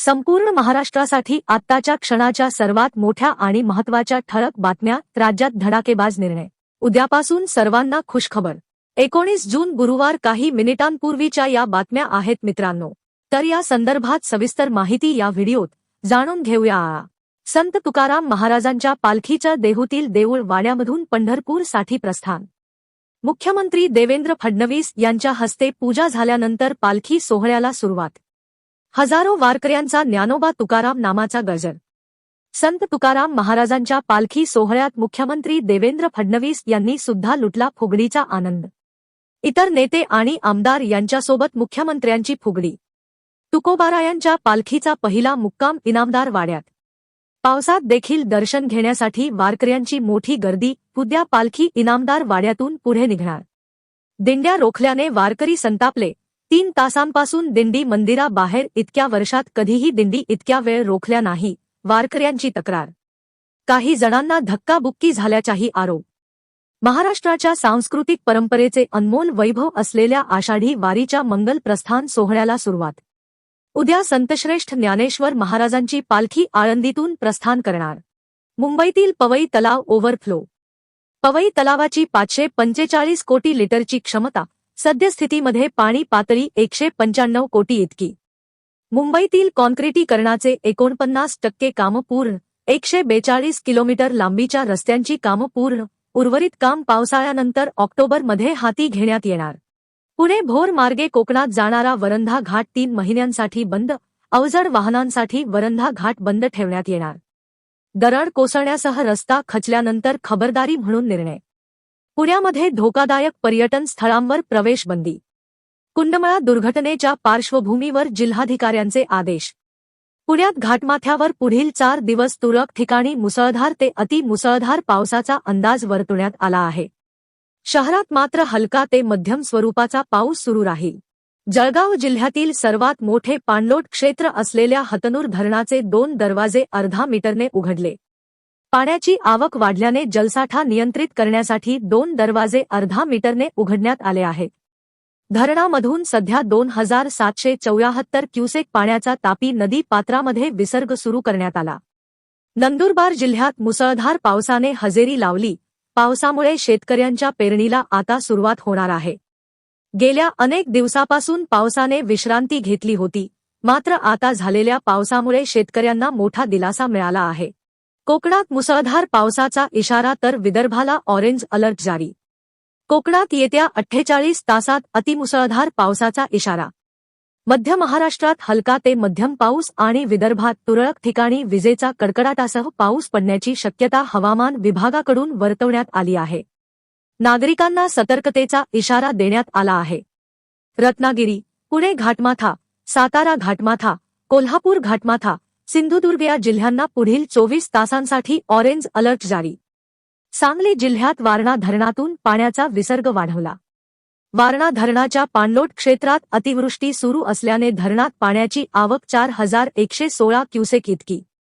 संपूर्ण महाराष्ट्रासाठी आत्ताच्या क्षणाच्या सर्वात मोठ्या आणि महत्त्वाच्या ठळक बातम्या राज्यात धडाकेबाज निर्णय. उद्यापासून सर्वांना खुशखबर. एकोणीस जून गुरुवार काही मिनिटांपूर्वीच्या या बातम्या आहेत मित्रांनो. तर या संदर्भात सविस्तर माहिती या व्हिडिओत जाणून घेऊया. संत तुकाराम महाराजांच्या पालखीच्या देहूतील देऊळ वाड्यामधून पंढरपूरसाठी प्रस्थान. मुख्यमंत्री देवेंद्र फडणवीस यांच्या हस्ते पूजा झाल्यानंतर पालखी सोहळ्याला सुरुवात. हजारो वारकऱ्यांचा ज्ञानोबा तुकाराम नामाचा गजर. संत तुकाराम महाराजांच्या पालखी सोहळ्यात मुख्यमंत्री देवेंद्र फडणवीस यांनी सुद्धा लुटला फुगडीचा आनंद. इतर नेते आणि आमदार यांच्यासोबत मुख्यमंत्र्यांची फुगडी. तुकोबारायांच्या पालखीचा पहिला मुक्काम इनामदार वाड्यात. पावसात देखील दर्शन घेण्यासाठी वारकऱ्यांची मोठी गर्दी उद्या पालखी इनामदार वाड्यातून पुढे निघणार. दिंड्या रोखल्याने वारकरी संतापले तीन तासांपासून दिंडी मंदिराबाहेर इतक्या वर्षात कधीही दिंडी इतक्या वेळ रोखल्या नाही वारकऱ्यांची तक्रार. काही जणांना धक्काबुक्की झाल्याचाही आरोप. महाराष्ट्राच्या सांस्कृतिक परंपरेचे अनमोल वैभव असलेल्या आषाढी वारीच्या मंगल प्रस्थान सोहळ्याला सुरुवात. उद्या संतश्रेष्ठ ज्ञानेश्वर महाराजांची पालखी आळंदीतून प्रस्थान करणार. मुंबईतील पवई तलाव ओव्हरफ्लो. पवई तलावाची पाचशे पंचेचाळीस कोटी लिटरची क्षमता सद्यस्थितीमध्ये पाणी पातळी एकशे पंच्याण्णव कोटी इतकी. मुंबईतील कॉन्क्रिटीकरणाचे एकोणपन्नास टक्के कामं पूर्ण एकशे बेचाळीस किलोमीटर लांबीच्या रस्त्यांची कामं पूर्ण उर्वरित काम पावसाळ्यानंतर ऑक्टोबरमध्ये हाती घेण्यात येणार. पुणे भोर मार्गे कोकणात जाणारा वरंधा घाट तीन महिन्यांसाठी बंद अवजड वाहनांसाठी वरंधा घाट बंद ठेवण्यात येणार. दरड कोसळण्यासह रस्ता खचल्यानंतर खबरदारी म्हणून निर्णय. पुण्यामध्ये धोकादायक पर्यटन स्थळांवर प्रवेशबंदी. कुंडमळा दुर्घटनेच्या पार्श्वभूमीवर जिल्हाधिकाऱ्यांचे आदेश. पुण्यात घाटमाथ्यावर पुढील चार दिवस तुरळक ठिकाणी मुसळधार ते अति मुसळधार पावसाचा अंदाज वर्तवण्यात आला आहे. शहरात मात्र हलका ते मध्यम स्वरूपाचा पाऊस सुरू राहील. जळगाव जिल्ह्यातील सर्वात मोठे पाणलोट क्षेत्र असलेल्या हतनूर धरणाचे दोन दरवाजे अर्धा मीटरने उघडले. पाण्याची आवक वाढल्याने जलसाठा नियंत्रित करण्यासाठी दोन दरवाजे अर्धा मीटरने उघडण्यात आले आहेत. धरणामधून सध्या दोन हजार सातशे चौऱ्याहत्तर क्युसेक पाण्याचा तापी नदी पात्रामध्ये विसर्ग सुरू करण्यात आला. नंदुरबार जिल्ह्यात मुसळधार पावसाने हजेरी लावली. पावसामुळे शेतकऱ्यांच्या पेरणीला आता सुरुवात होणार आहे. गेल्या अनेक दिवसापासून पावसाने विश्रांती घेतली होती. मात्र आता झालेल्या पावसामुळे शेतकऱ्यांना मोठा दिलासा मिळाला आहे. कोकणात मुसळधार पावसाचा इशारा तर विदर्भाला ऑरेंज अलर्ट जारी. कोकणात येत्या अठ्ठेचाळीस तासात अतिमुसळधार पावसाचा इशारा. मध्य महाराष्ट्रात हलका ते मध्यम पाऊस आणि विदर्भात तुरळक ठिकाणी विजेचा कडकडाटासह पाऊस पडण्याची शक्यता हवामान विभागाकडून वर्तवण्यात आली आहे. नागरिकांना सतर्कतेचा इशारा देण्यात आला आहे. रत्नागिरी पुणे घाटमाथा सातारा घाटमाथा कोल्हापूर घाटमाथा सिंधुदुर्ग या जिल्ह्यांना पुढील चोवीस तासांसाठी ऑरेंज अलर्ट जारी. सांगली जिल्ह्यात वारणा धरणातून पाण्याचा विसर्ग वाढवला. वारणा धरणाच्या पाणलोट क्षेत्रात अतिवृष्टी सुरू असल्याने धरणात पाण्याची आवक चार हजार एकशे सोळा क्युसेक इतकी.